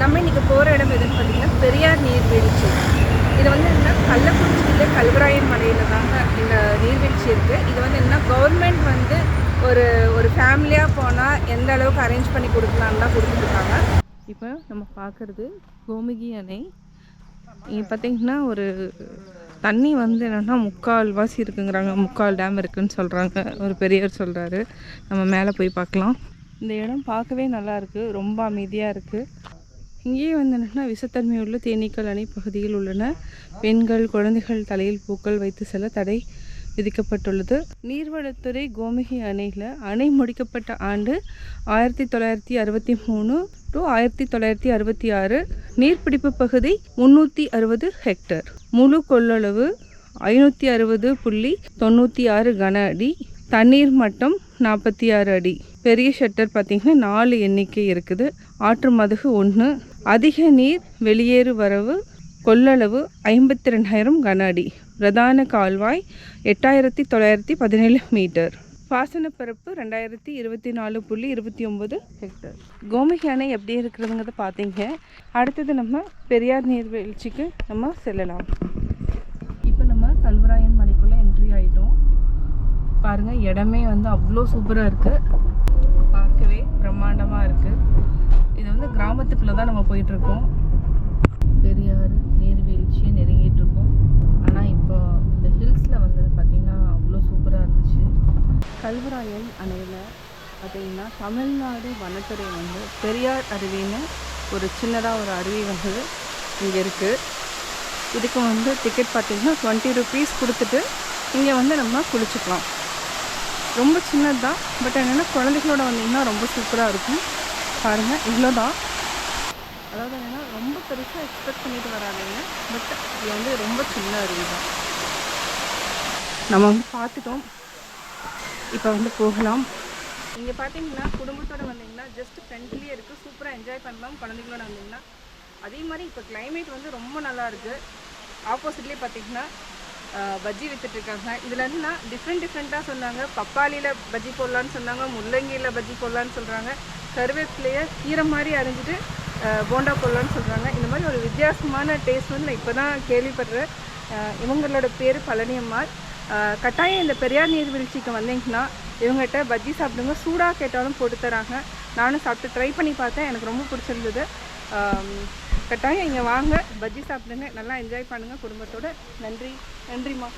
நம்ம இன்றைக்கி போகிற இடம் எதுன்னு பார்த்திங்கன்னா பெரியார் நீர்வீழ்ச்சி. இது வந்து என்ன கள்ளக்குறிச்சியில் கல்வராயன் மலையில் தாங்க இந்த நீர்வீழ்ச்சி இருக்குது இது வந்து என்ன கவர்மெண்ட் வந்து ஒரு ஒரு ஃபேமிலியாக போனால் எந்த அளவுக்கு அரேஞ்ச் பண்ணி கொடுக்கலான்னு தான் கொடுத்துருக்காங்க இப்போ நம்ம பார்க்குறது கோமுகி அணை. இங்கே பார்த்தீங்கன்னா ஒரு தண்ணி வந்து என்னென்னா முக்கால் வாசி இருக்குங்கிறாங்க. முக்கால் டேம் இருக்குதுன்னு சொல்கிறாங்க ஒரு பெரியவர் சொல்கிறாரு நம்ம மேலே போய் பார்க்கலாம் இந்த இடம் பார்க்கவே நல்லாயிருக்கு ரொம்ப அமைதியாக இருக்குது இங்கேயே வந்து என்னென்னா விஷத்தன்மை உள்ள தேனீக்கள் அணை பகுதியில் உள்ளன. பெண்கள் குழந்தைகள் தலையில் பூக்கள் வைத்து செல்ல தடை விதிக்கப்பட்டுள்ளது. நீர்வளத்துறை கோமிகை அணையில் அணை முடிக்கப்பட்ட ஆண்டு ஆயிரத்தி தொள்ளாயிரத்தி அறுபத்தி மூணு டு ஆயிரத்தி தொள்ளாயிரத்தி அறுபத்தி ஆறு நீர்பிடிப்பு பகுதி முந்நூற்றி அறுபது ஹெக்டர். முழு கொள்ளளவு ஐநூற்றி அறுபது புள்ளி தொண்ணூற்றி ஆறு கன அடி. தண்ணீர் மட்டம் நாற்பத்தி ஆறு அடி. பெரிய ஷட்டர் பார்த்திங்கன்னா நாலு எண்ணிக்கை இருக்குது. ஆற்று மதுகு ஒன்று அதிக நீர் வெளியேறு வரவு கொள்ளளவு ஐம்பத்தி ரெண்டாயிரம் கன அடி. பிரதான கால்வாய் எட்டாயிரத்தி தொள்ளாயிரத்தி பதினேழு மீட்டர். பாசனப்பரப்பு ரெண்டாயிரத்தி இருபத்தி நாலு புள்ளி இருபத்தி ஒம்பது ஹெக்டர் கோமுகி அணை எப்படி இருக்கிறதுங்கிறத பார்த்தீங்க. அடுத்தது நம்ம பெரியார் நீர்வீழ்ச்சிக்கு நம்ம செல்லலாம். இப்போ நம்ம கல்வராயன் மலைக்குள்ளே என்ட்ரி ஆகிட்டோம் பாருங்கள் இடமே வந்து அவ்வளோ சூப்பராக இருக்குது பார்க்கவே பிரம்மாண்டமாக இருக்குது இது வந்து கிராமத்துக்குள்ளே தான் நம்ம போயிட்டுருக்கோம். பெரியார் நீர்வீழ்ச்சியை நெருங்கிட்டு இருக்கோம் ஆனால் இப்போ இந்த ஹில்ஸில் வந்தது பார்த்திங்கன்னா அவ்வளோ சூப்பராக இருந்துச்சு. கல்வராயன் அணையில் பார்த்தீங்கன்னா தமிழ்நாடு வனத்துறை வந்து பெரியார் அருவின்னு ஒரு சின்னதாக ஒரு அருவி வந்து இங்கே இருக்குது இதுக்கு வந்து டிக்கெட் பார்த்தீங்கன்னா டுவெண்ட்டி ருபீஸ் கொடுத்துட்டு இங்கே வந்து நம்ம குளிச்சுக்கலாம். ரொம்ப சின்னது தான் பட் என்னென்னா குழந்தைகளோட வந்தீங்கன்னா ரொம்ப சூப்பராக இருக்கும். பாருங்கள் இவ்வளோ தான் அதாவது என்னென்னா ரொம்ப பெருசாக எக்ஸ்பெக்ட் பண்ணிட்டு வராதீங்க பட் இது வந்து ரொம்ப சின்ன அருவி தான். நம்ம வந்து பார்த்துட்டோம். இப்போ வந்து போகலாம். இங்கே பார்த்தீங்கன்னா குடும்பத்தோட வந்தீங்கன்னா ஜஸ்ட் ஃப்ரெண்ட்லியே இருக்குது சூப்பராக என்ஜாய் பண்ணலாம் குழந்தைங்களோட வந்தீங்கன்னா. அதே மாதிரி இப்போ கிளைமேட் வந்து ரொம்ப நல்லா இருக்குது ஆப்போசிட்லேயே பார்த்தீங்கன்னா பஜ்ஜி விற்றுட்ருக்காங்க இதில் என்னன்னா டிஃப்ரெண்ட் டிஃப்ரெண்ட்டாக சொன்னாங்க. பப்பாளியில் பஜ்ஜி போடலான்னு சொன்னாங்க. முள்ளங்கியில் பஜ்ஜி போடலான்னு சொல்கிறாங்க கருவேப்பிலையை கீரை மாதிரி அரிஞ்சிட்டு போண்டா போடலான்னு சொல்கிறாங்க இந்த மாதிரி ஒரு வித்தியாசமான டேஸ்ட் வந்து நான் இப்போ தான் கேள்விப்படுறேன் இவங்களோட பேர் பழனியம்மாள். கட்டாயம் இந்த பெரியார் நீர்வீழ்ச்சிக்கு வந்தீங்கன்னா இவங்ககிட்ட பஜ்ஜி சாப்பிடுங்க. சூடாக கேட்டாலும் போட்டு தராங்க. நானும் சாப்பிட்டு ட்ரை பண்ணி பார்த்தேன். எனக்கு ரொம்ப பிடிச்சிருந்தது. கட்டாயம் இங்கே வாங்க. பஜ்ஜி சாப்பிடுங்க. நல்லா என்ஜாய் பண்ணுங்கள் குடும்பத்தோட. நன்றி. நன்றிம்மா.